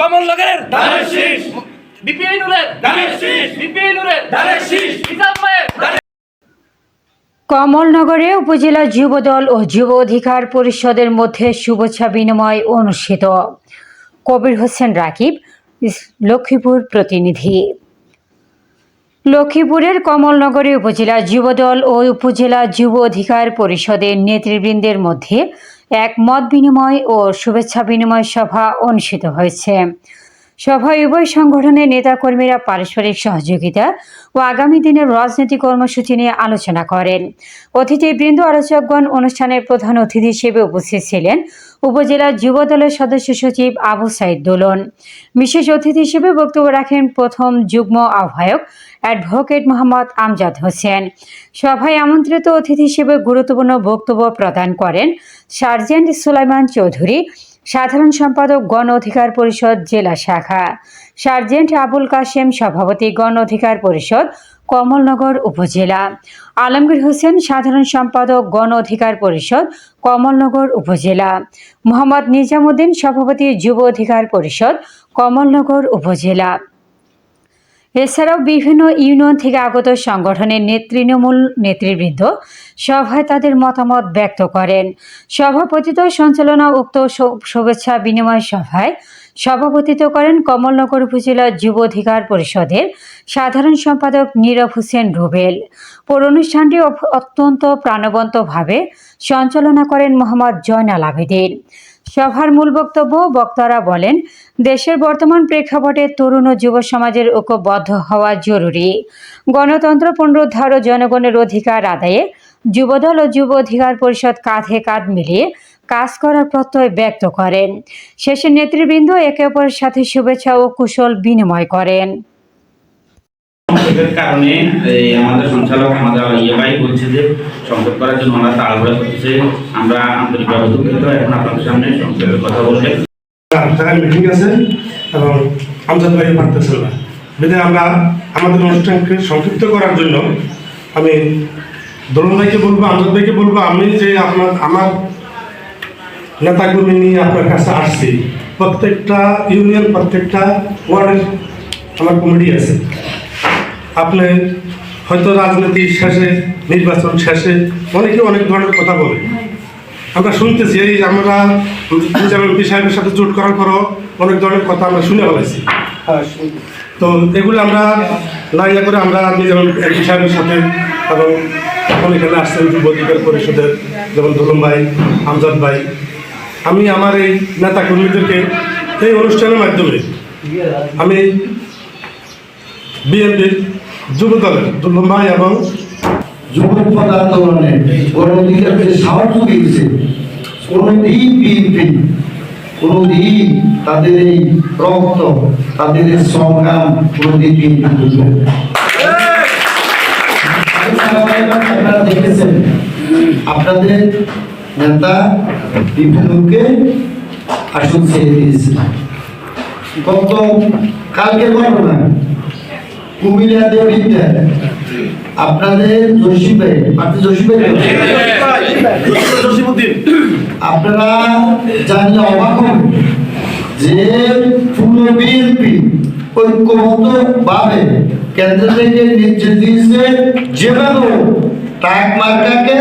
কমল নগরের ধানের শীষ। বিপিআই নুরের ধানের শীষ। বিপিআই নুরের ধানের শীষ। ভাইয়ের কমলনগরে উপজেলা যুবদল ও যুব অধিকার পরিষদের মধ্যে শুভেচ্ছা বিনিময় অনুষ্ঠিত। কবির হোসেন রাকিব লক্ষ্মীপুর প্রতিনিধি। লক্ষ্মীপুরের কমলনগরে উপজেলা যুবদল ও উপজেলা যুব অধিকার পরিষদের নেতৃবৃন্দের মধ্যে এক মত বিনিময় ও শুভেচ্ছা বিনিময় সভা অনুষ্ঠিত হয়েছে। সভায় উভয় সংগঠনের নেতাকর্মীরা পারস্পরিক সহযোগিতা ও আগামী দিনের রাজনৈতিক কর্মসূচি নিয়ে আলোচনা করেন। অতিথিবৃন্দ আলোচকগণ অনুষ্ঠানের প্রধান অতিথি হিসেবে উপস্থিত ছিলেন উপজেলা যুব দলের সদস্য সচিব আবু সাইদ দোলন। বিশেষ অতিথি হিসেবে বক্তব্য রাখেন প্রথম যুগ্ম আহ্বায়ক অ্যাডভোকেট মোহাম্মদ আমজাদ হোসেন। সভায় আমন্ত্রিত অতিথি হিসেবে গুরুত্বপূর্ণ বক্তব্য প্রদান করেন সার্জেন্ট সুলাইমান চৌধুরী সাধারণ সম্পাদক গণ অধিকার পরিষদ জেলা শাখা। সার্জেন্ট আবুল কাশেম সভাপতি গণ অধিকার পরিষদ কমলনগর উপজেলা। আলমগীর হোসেন সাধারণ সম্পাদক গণ অধিকার পরিষদ কমলনগর উপজেলা। মোহাম্মদ নিজামুদ্দিন সভাপতি যুব অধিকার পরিষদ কমলনগর উপজেলা। এছাড়াও বিভিন্ন ইউনিয়ন থেকে আগত সংগঠনের নেতৃণমূল নেতৃবৃন্দ সভায় তাদের মতামত ব্যক্ত করেন। সভাপতিত্ব সঞ্চালনা উক্ত শুভেচ্ছা বিনিময় সভায় সভাপতিত্ব করেন কমলনগর উপজেলা যুব অধিকার পরিষদের সাধারণ সম্পাদক নীরব হোসেন রুবেল। পৌর অনুষ্ঠানটি অত্যন্ত প্রাণবন্তভাবে সঞ্চালনা করেন মোহাম্মদ জয়নাল আবেদিন। সভার মূল বক্তব্য বক্তারা বলেন, দেশের বর্তমান প্রেক্ষাপটে তরুণ ও যুব সমাজের ঐক্যবদ্ধ হওয়া জরুরি। গণতন্ত্র পুনরুদ্ধার ও জনগণের অধিকার আদায়ে যুবদল ও যুব অধিকার পরিষদ কাঁধে কাঁধ মিলিয়ে কাজ করার প্রত্যয় ব্যক্ত করেন। শেষে নেতৃবৃন্দ একে অপরের সাথে শুভেচ্ছা ও কুশল বিনিময় করেন। সংকটের কারণে আমাদের সঞ্চালক আমাদের ইয়ে ভাই বলছে যে সংকট করার জন্য আমরা তাড়াহুড়া করতেছে। আমরা আন্তরিকভাবে দুঃখিত, এখন আপনাদের সামনে সংক্ষেপে কথা বলবেন ঢাকায় মিটিং আছে এবং আমজাদ ভাই পারতেছিল না। বিধায় আমরা আমাদের অনুষ্ঠানকে সংক্ষিপ্ত করার জন্য আমি দরুন ভাইকে বলব, আমজাদ ভাইকে বলব, আমি যে আপনার, আমার নেতাকর্মী নিয়ে আপনার কাছে আসছি, প্রত্যেকটা ইউনিয়ন, প্রত্যেকটা ওয়ার্ডের আমার কমিটি আছে। আপনি হয়তো রাজনীতি শেষে নির্বাচন শেষে অনেকে অনেক ধরনের কথা বলে। আমরা শুনতেছি এই আমরা যেমন এমপি সাহেবের সাথে জোট করার পরও অনেক ধরনের কথা আমরা শুনে ফেলেছি। তো এগুলো আমরা না ইয়ে করে আমরা যেমন এমপি সাহেবের সাথে এবং এখন এখানে আসছেন যুব অধিকার পরিষদের যেমন ধুলুম ভাই আমজাদ ভাই। আমি আমার এই নেতা কর্মীদেরকে এই অনুষ্ঠানের মাধ্যমে আমি বিএনপির যুব দলের এবং যুগপথ আন্দোলনে গণঅধিকার যে সাহস দিয়েছে, কোনোদিন বিএনপি, কোনোদিন তাদের এই রক্ত, তাদের এই সংগ্রাম কোনোদিন বিএনপি বুঝবে আপনারা দেখেছেন, আপনাদের নেতা বিভিন্নকে আসন ছেড়ে দিয়েছে। গত কালকে ঘটনা কুমিল্লা দেবীতে আপনাদের জসিবে আপনি জসিবে আপনারা জানলে অবাক হবেন যে পূর্ণ বিএনপি ঐক্যবদ্ধ ভাবে কেন্দ্র থেকে নির্দেশ দিয়েছে যেভাবে টাক মার্কাকে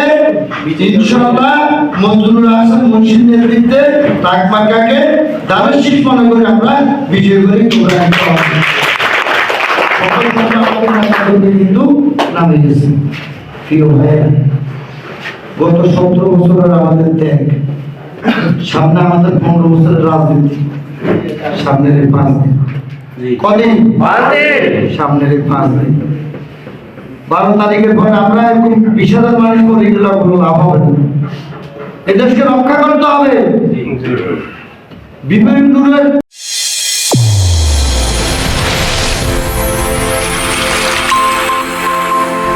ইনশাল্লাহ মঞ্জুরুল হাসান মুন্সির নেতৃত্বে টাক মার্কাকে দামের মনে করে আমরা বিজয় করে। গত সতেরো বছরের আমাদের ত্যাগ সামনে আমাদের পনেরো বছরের রাজনীতি সামনের পাঁচ দিন সামনের পাঁচ দিন বারো তারিখের পরে আমরা এরকম বিশ মানুষ করে কোনো লাভ হবে না এদেশকে রক্ষা করতে হবে বিভিন্ন